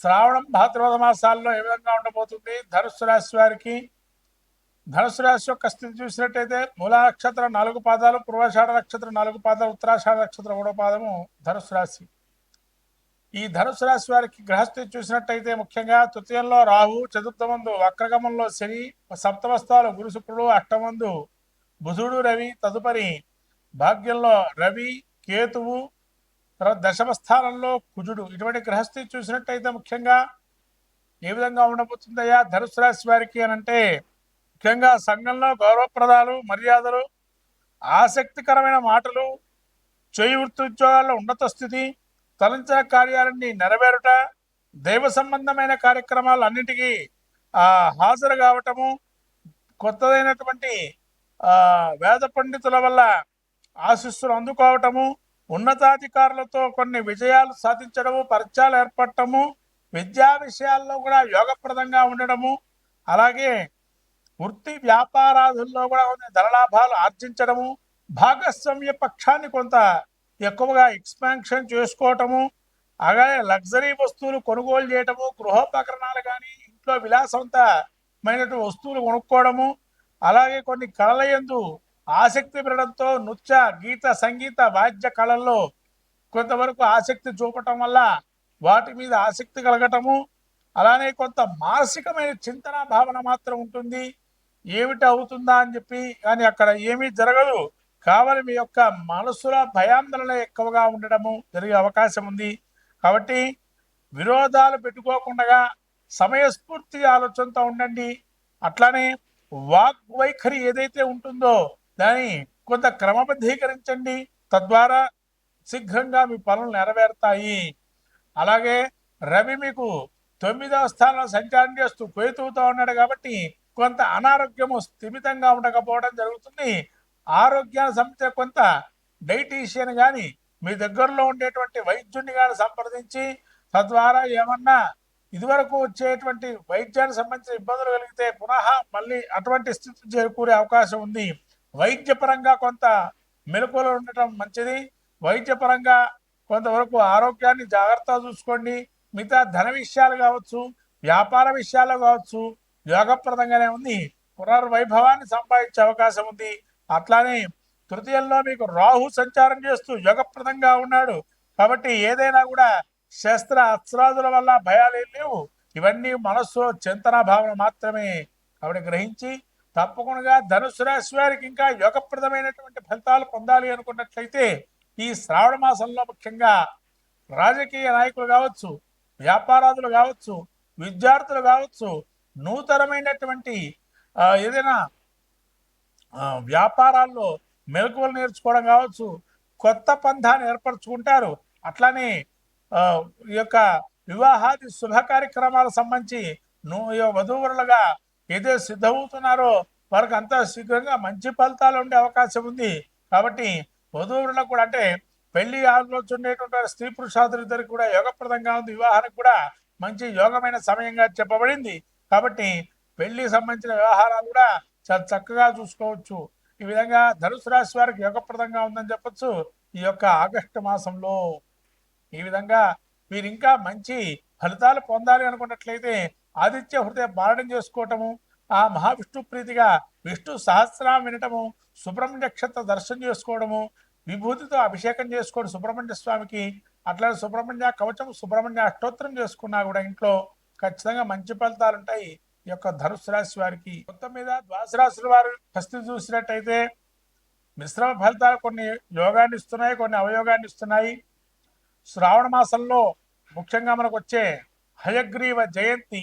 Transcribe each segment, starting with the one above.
శ్రావణం భాద్రపద మాసాల్లో ఏ విధంగా ఉండబోతుంది? ధనుసు రాశి వారికి ధనుసు రాశి యొక్క స్థితి చూసినట్టయితే మూల నక్షత్రం నాలుగు పాదాలు పూర్వాషాఢ నక్షత్రం నాలుగు పాదాలు ఉత్తరాషాఢ నక్షత్రం మూడో పాదము ధనుసు రాశి. ఈ ధనుసు రాశి వారికి గ్రహస్థితి చూసినట్టయితే ముఖ్యంగా తృతీయంలో రాహు చతుర్థమందు వక్రగమంలో శని సప్తమస్థాలు గురు శుక్రుడు అష్టమందు బుధుడు రవి తదుపరి భాగ్యంలో రవి కేతువు తర్వాత దశమ స్థానంలో కుజుడు. ఇటువంటి గ్రహస్థితి చూసినట్టయితే ముఖ్యంగా ఏ విధంగా ఉండబోతుందయ్యా? ధనుసు రాశి వారికి అని అంటే ముఖ్యంగా సంఘంలో గౌరవప్రదాలు మర్యాదలు ఆసక్తికరమైన మాటలు చేయి వృత్తి ఉద్యోగాల్లో ఉన్నత స్థితి తలంచిన కార్యాలన్నీ నెరవేరుట దైవ సంబంధమైన కార్యక్రమాలు అన్నిటికీ ఆ హాజరు కావటము కొత్తదైనటువంటి వేద పండితుల వల్ల ఆశిస్సులు అందుకోవటము ఉన్నతాధికారులతో కొన్ని విజయాలు సాధించడము పరిచయాలు ఏర్పడటము విద్యా విషయాల్లో కూడా యోగప్రదంగా ఉండడము అలాగే వృత్తి వ్యాపారాధుల్లో కూడా కొన్ని ధనలాభాలు ఆర్జించడము భాగస్వామ్య పక్షాన్ని కొంత ఎక్కువగా ఎక్స్పాన్షన్ చేసుకోవటము అలాగే లగ్జరీ వస్తువులు కొనుగోలు చేయటము గృహోపకరణాలు కానీ ఇంట్లో విలాసవంతమైనటువంటి వస్తువులు కొనుక్కోవడము అలాగే కొన్ని కళల ఆసక్తి పెరగడంతో నృత్య గీత సంగీత వాద్య కళల్లో కొంతవరకు ఆసక్తి చూపటం వల్ల వాటి మీద ఆసక్తి కలగటము అలానే కొంత మానసికమైన చింతన భావన మాత్రం ఉంటుంది. ఏమిటి అవుతుందా అని చెప్పి కానీ అక్కడ ఏమీ జరగదు. కావాలి మీ యొక్క మనసులో భయాందోళన ఎక్కువగా ఉండడము జరిగే అవకాశం ఉంది. కాబట్టి విరోధాలు పెట్టుకోకుండా సమయస్ఫూర్తి ఆలోచనతో ఉండండి. అట్లానే వాక్ వైఖరి ఏదైతే ఉంటుందో దాన్ని కొంత క్రమబద్ధీకరించండి. తద్వారా శీఘ్రంగా మీ పనులు నెరవేరుతాయి. అలాగే రవి మీకు తొమ్మిదవ స్థానంలో సంచారం చేస్తూ పేతువుతో ఉన్నాడు కాబట్టి కొంత అనారోగ్యము స్థిమితంగా ఉండకపోవడం జరుగుతుంది. ఆరోగ్యానికి సంబంధించిన కొంత డైటీషియన్ కానీ మీ దగ్గరలో ఉండేటువంటి వైద్యుడిని కానీ సంప్రదించి తద్వారా ఏమన్నా ఇదివరకు వచ్చేటువంటి వైద్యానికి సంబంధించిన ఇబ్బందులు కలిగితే పునః మళ్ళీ అటువంటి స్థితి చేరుకూరే అవకాశం ఉంది. వైద్యపరంగా కొంత మెలకువలు ఉండటం మంచిది. వైద్యపరంగా కొంతవరకు ఆరోగ్యాన్ని జాగ్రత్తగా చూసుకోండి. మిగతా ధన విషయాలు కావచ్చు వ్యాపార విషయాలు కావచ్చు యోగప్రదంగానే ఉంది. పునర్వైభవాన్ని సంపాదించే అవకాశం ఉంది. అట్లానే తృతీయంలో మీకు రాహు సంచారం చేస్తూ యోగప్రదంగా ఉన్నాడు. కాబట్టి ఏదైనా కూడా శస్త్ర అస్త్రాదుల వల్ల భయాలు ఏం లేవు. ఇవన్నీ మనస్సు చింతన భావన మాత్రమే కాబట్టి గ్రహించి తప్పకుండా ధనుసు రాశి వారికి ఇంకా యోగప్రదమైనటువంటి ఫలితాలు పొందాలి అనుకున్నట్లయితే ఈ శ్రావణ మాసంలో ముఖ్యంగా రాజకీయ నాయకులు కావచ్చు వ్యాపారాదులు కావచ్చు విద్యార్థులు కావచ్చు నూతనమైనటువంటి ఏదైనా వ్యాపారాల్లో మెలకువలు నేర్చుకోవడం కావచ్చు కొత్త పంథాన్ని ఏర్పరచుకుంటారు. అట్లానే ఆ, ఈ యొక్క వివాహాది శుభ కార్యక్రమాలకు సంబంధించి వధూవరులుగా ఏదో సిద్ధమవుతున్నారో వారికి అంతా శీఘ్రంగా మంచి ఫలితాలు ఉండే అవకాశం ఉంది. కాబట్టి వధువులకు కూడా అంటే పెళ్ళి ఆలోచన ఉండేటువంటి స్త్రీ పురుషాదులిద్దరికి కూడా యోగప్రదంగా ఉంది. వివాహానికి కూడా మంచి యోగమైన సమయంగా చెప్పబడింది. కాబట్టి పెళ్ళికి సంబంధించిన వ్యవహారాలు కూడా చాలా చక్కగా చూసుకోవచ్చు. ఈ విధంగా ధనుసు రాశి వారికి యోగప్రదంగా ఉందని చెప్పచ్చు. ఈ యొక్క ఆగస్టు మాసంలో ఈ విధంగా మీరు ఇంకా మంచి ఫలితాలు పొందాలి అనుకున్నట్లయితే ఆదిత్య హృదయ పాలన చేసుకోవటము ఆ మహావిష్ణు ప్రీతిగా విష్ణు సహస్రం వినటము సుబ్రహ్మణ్య క్షేత్ర దర్శనం చేసుకోవడము విభూతితో అభిషేకం చేసుకోవడం సుబ్రహ్మణ్య స్వామికి అట్లా సుబ్రహ్మణ్య కవచం సుబ్రహ్మణ్య అష్టోత్తరం చేసుకున్నా కూడా ఇంట్లో ఖచ్చితంగా మంచి ఫలితాలు ఉంటాయి ఈ యొక్క ధనుసు రాశి వారికి. మొత్తం మీద ద్వాదశ రాశుల వారు పరిస్థితి చూసినట్టయితే మిశ్రమ ఫలితాలు కొన్ని యోగాన్ని ఇస్తున్నాయి కొన్ని అవయోగాన్ని ఇస్తున్నాయి. శ్రావణ మాసంలో ముఖ్యంగా మనకు వచ్చే హయగ్రీవ జయంతి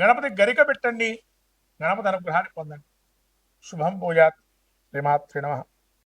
గణపతి గరిక పెట్టండి. గణపతి అనుగ్రహాన్ని పొందండి. శుభం పూజాత్. శ్రీమాత్రి నమ.